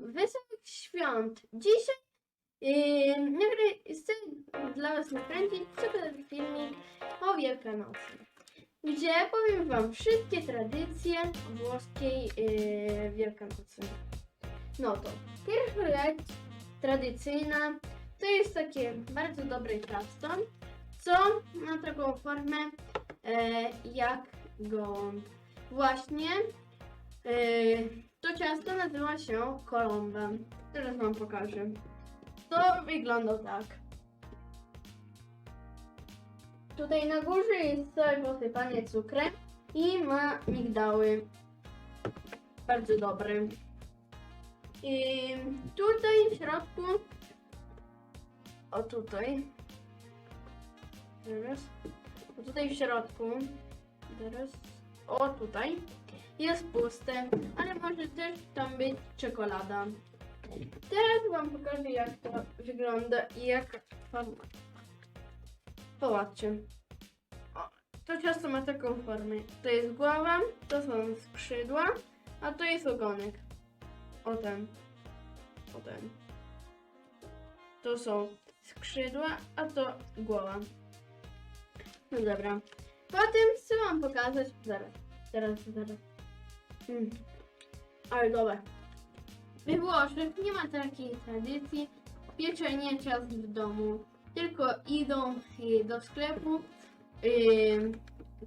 wesołych świąt. Dzisiaj yy, chcę dla Was nakręcić cykl filmik o Wielkanocy, gdzie powiem Wam wszystkie tradycje włoskiej yy, Wielkanocy. No to pierwsza rzecz tradycyjna to jest takie bardzo dobre ciasto, co ma taką formę e, jak gąb. Właśnie e, to ciasto nazywa się kolombem. Teraz wam pokażę. To wygląda tak. Tutaj na górze jest cały posypanie cukrem i ma migdały. Bardzo dobry. I tutaj w środku, o tutaj, teraz, o tutaj w środku, teraz, o tutaj, jest puste, ale może też tam być czekolada. Teraz wam pokażę jak to wygląda i jak forma. Popatrzcie. O, to ciasto ma taką formę. To jest głowa, to są skrzydła, a to jest ogonek. O ten. O ten. To są skrzydła, a to głowa. No dobra. Potem chcę wam pokazać. Zaraz, zaraz, zaraz. Mm. Ale dobra. We Włoszech nie ma takiej tradycji pieczenia ciast w domu. Tylko idą y, do sklepu y,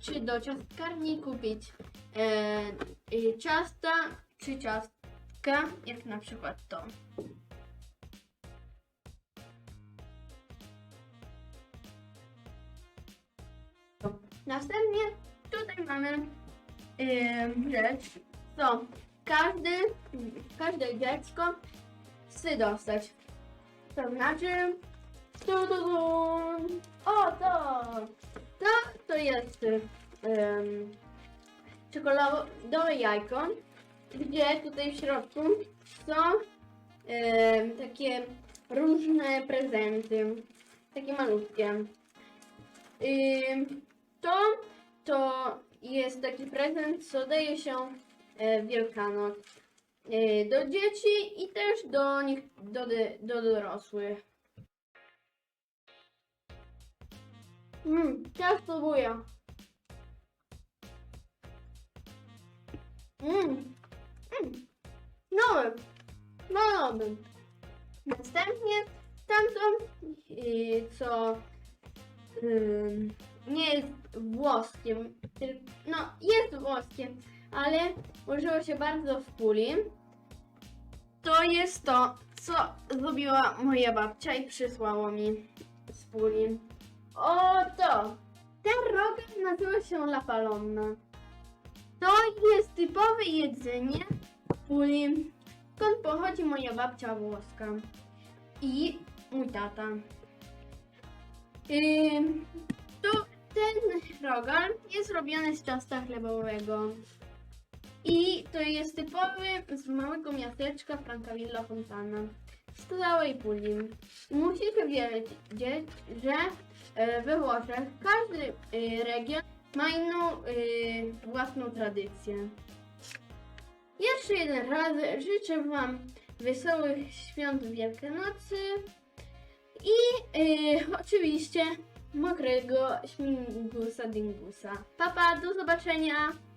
czy do ciastkarni kupić e, y, ciasta czy ciastka, jak na przykład to. Następnie tutaj mamy yy, rzecz, co każdy, każde dziecko chce dostać. To znaczy, tu, tu, tu. o to, to, to jest um, czekoladowe jajko, gdzie tutaj w środku są em, takie różne prezenty, takie malutkie. Ym, to, to jest taki prezent, co daje się Wielkanoc e, do dzieci i też do nich, do, do dorosłych. Mmm, teraz spróbuję. Mmm, mmm, nowy, no nowy. Następnie tamto, y, co ym, nie jest włoskiem, tyl- no jest włoskiem, ale użyło się bardzo w puli. To jest to, co zrobiła moja babcia i przysłało mi z puli. Oto! Ten rogal nazywa się La Palonna. To jest typowe jedzenie puli, skąd pochodzi moja babcia włoska i mój tata. Ym, to ten rogal jest robiony z ciasta chlebowego. I to jest typowy z małego miasteczka Francavilla Fontana. Z całej puli. Musicie wiedzieć, że e, we Włoszech każdy e, region ma inną e, własną tradycję. Jeszcze jeden raz życzę Wam wesołych świąt Wielkanocy i oczywiście mokrego śmigusa dingusa. Papa, do zobaczenia!